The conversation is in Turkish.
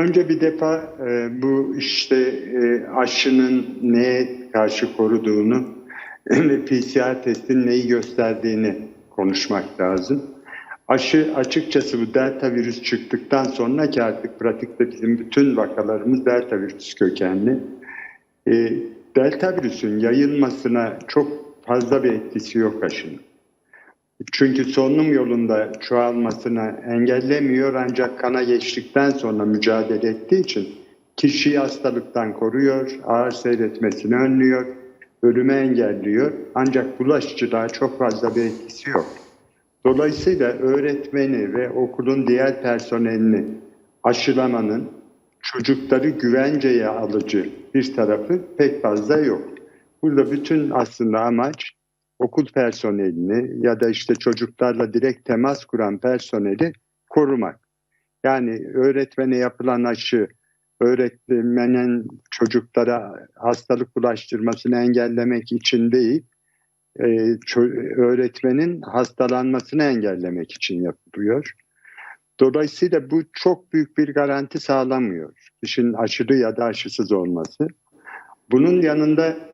Önce bir defa e, bu işte e, aşının neye karşı koruduğunu ve PCR testin neyi gösterdiğini konuşmak lazım. Aşı açıkçası bu delta virüs çıktıktan sonra ki artık pratikte bizim bütün vakalarımız delta virüs kökenli. E, delta virüsün yayılmasına çok fazla bir etkisi yok aşının. Çünkü solunum yolunda çoğalmasını engellemiyor ancak kana geçtikten sonra mücadele ettiği için kişiyi hastalıktan koruyor, ağır seyretmesini önlüyor, ölümü engelliyor. Ancak bulaşıcılığa çok fazla bir etkisi yok. Dolayısıyla öğretmeni ve okulun diğer personelini aşılamanın çocukları güvenceye alıcı bir tarafı pek fazla yok. Burada bütün aslında amaç okul personelini ya da işte çocuklarla direkt temas kuran personeli korumak. Yani öğretmene yapılan aşı öğretmenin çocuklara hastalık bulaştırmasını engellemek için değil, e, öğretmenin hastalanmasını engellemek için yapılıyor. Dolayısıyla bu çok büyük bir garanti sağlamıyor. Kişinin aşılı ya da aşısız olması. Bunun yanında